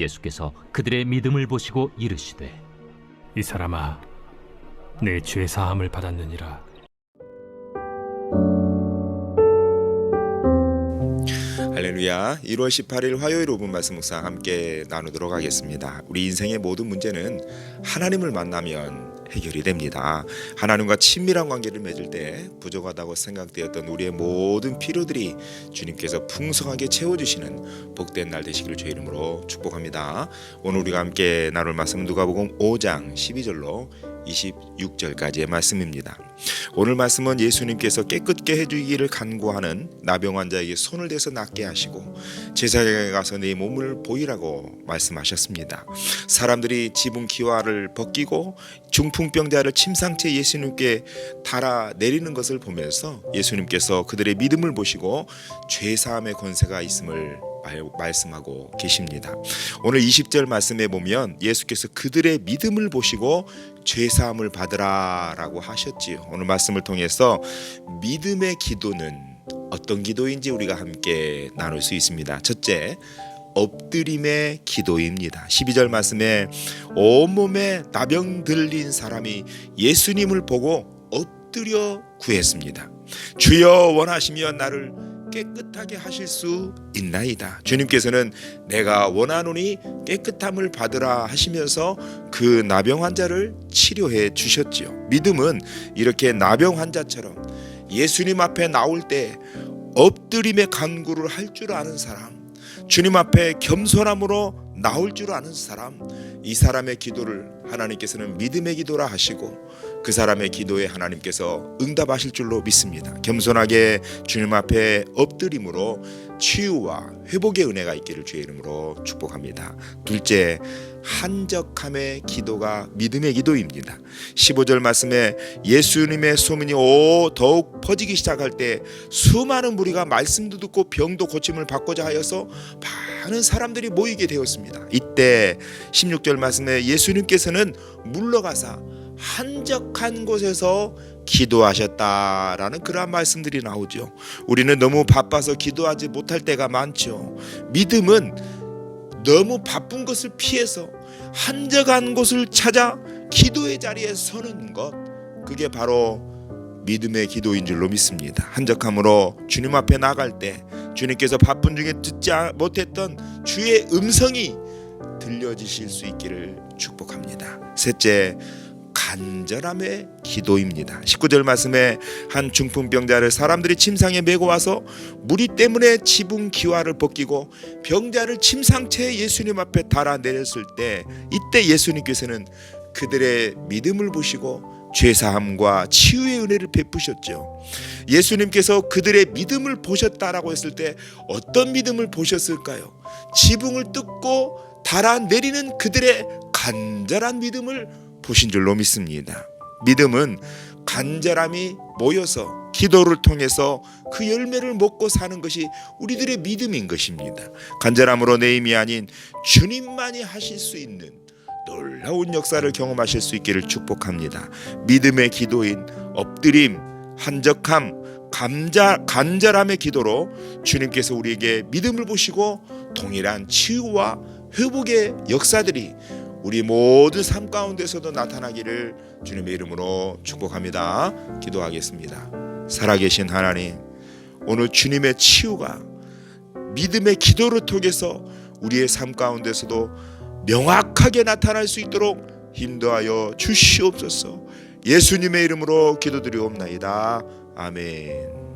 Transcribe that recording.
예수께서 그들의 믿음을 보시고 이르시되 이 사람아 내 죄 사함을 받았느니라 할렐루야. 1월 18일 화요일 5분 말씀 묵상 함께 나누도록 하겠습니다. 우리 인생의 모든 문제는 하나님을 만나면 해결이 됩니다. 하나님과 친밀한 관계를 맺을 때 부족하다고 생각되었던 우리의 모든 필요들이 주님께서 풍성하게 채워주시는 복된 날 되시기를 주의 이름으로 축복합니다. 오늘 우리가 함께 나눌 말씀은 누가복음 5장 12절로 26절까지의 말씀입니다. 오늘 말씀은 예수님께서 깨끗게 해주기를 간구하는 나병 환자에게 손을 대서 낫게 하시고 제사장에 가서 내 몸을 보이라고 말씀하셨습니다. 사람들이 지붕 기와를 벗기고 중풍병자를 침상채 예수님께 달아 내리는 것을 보면서 예수님께서 그들의 믿음을 보시고 죄 사함의 권세가 있음을 말- 말씀하고 계십니다. 오늘 20절 말씀에 보면 예수께서 그들의 믿음을 보시고 죄 사함을 받으라라고 하셨지요. 오늘 말씀을 통해서 믿음의 기도는 어떤 기도인지 우리가 함께 나눌 수 있습니다. 첫째, 엎드림의 기도입니다. 12절 말씀에 온몸에 나병 들린 사람이 예수님을 보고 엎드려 구했습니다. 주여 원하시면 나를 깨끗하게 하실 수 있나이다. 주님께서는 내가 원하노니 깨끗함을 받으라 하시면서 그 나병 환자를 치료해 주셨지요. 믿음은 이렇게 나병 환자처럼 예수님 앞에 나올 때 엎드림의 간구를 할 줄 아는 사람, 주님 앞에 겸손함으로 나올 줄 아는 사람, 이 사람의 기도를 하나님께서는 믿음의 기도라 하시고 그 사람의 기도에 하나님께서 응답하실 줄로 믿습니다. 겸손하게 주님 앞에 엎드림으로 치유와 회복의 은혜가 있기를 주의 이름으로 축복합니다. 둘째, 한적함의 기도가 믿음의 기도입니다. 15절 말씀에 예수님의 소문이 오 더욱 퍼지기 시작할 때 수많은 무리가 말씀도 듣고 병도 고침을 받고자 하여서 많은 사람들이 모이게 되었습니다. 이때 16절 말씀에 예수님께서는 물러가사 한적한 곳에서 기도하셨다라는 그러한 말씀들이 나오죠. 우리는 너무 바빠서 기도하지 못할 때가 많죠. 믿음은 너무 바쁜 것을 피해서 한적한 곳을 찾아 기도의 자리에 서는 것 그게 바로 믿음의 기도인 줄로 믿습니다. 한적함으로 주님 앞에 나갈 때 주님께서 바쁜 중에 듣지 못했던 주의 음성이 들려지실 수 있기를 축복합니다. 셋째 간절함의 기도입니다. 19절 말씀에 한 중풍병자를 사람들이 침상에 메고 와서 무리 때문에 지붕 기와를 벗기고 병자를 침상채 예수님 앞에 달아 내렸을 때 이때 예수님께서는 그들의 믿음을 보시고 죄사함과 치유의 은혜를 베푸셨죠. 예수님께서 그들의 믿음을 보셨다라고 했을 때 어떤 믿음을 보셨을까요? 지붕을 뜯고 달아 내리는 그들의 간절한 믿음을 보신 줄로 믿습니다. 믿음은 간절함이 모여서 기도를 통해서 그 열매를 먹고 사는 것이 우리들의 믿음인 것입니다. 간절함으로 내 힘이 아닌 주님만이 하실 수 있는 놀라운 역사를 경험하실 수 있기를 축복합니다. 믿음의 기도인 엎드림, 한적함, 감자, 간절함의 기도로 주님께서 우리에게 믿음을 보시고 동일한 치유와 회복의 역사들이 우리 모든 삶 가운데서도 나타나기를 주님의 이름으로 축복합니다. 기도하겠습니다. 살아계신 하나님, 오늘 주님의 치유가 믿음의 기도를 통해서 우리의 삶 가운데서도 명확하게 나타날 수 있도록 인도하여 주시옵소서. 예수님의 이름으로 기도드리옵나이다. 아멘.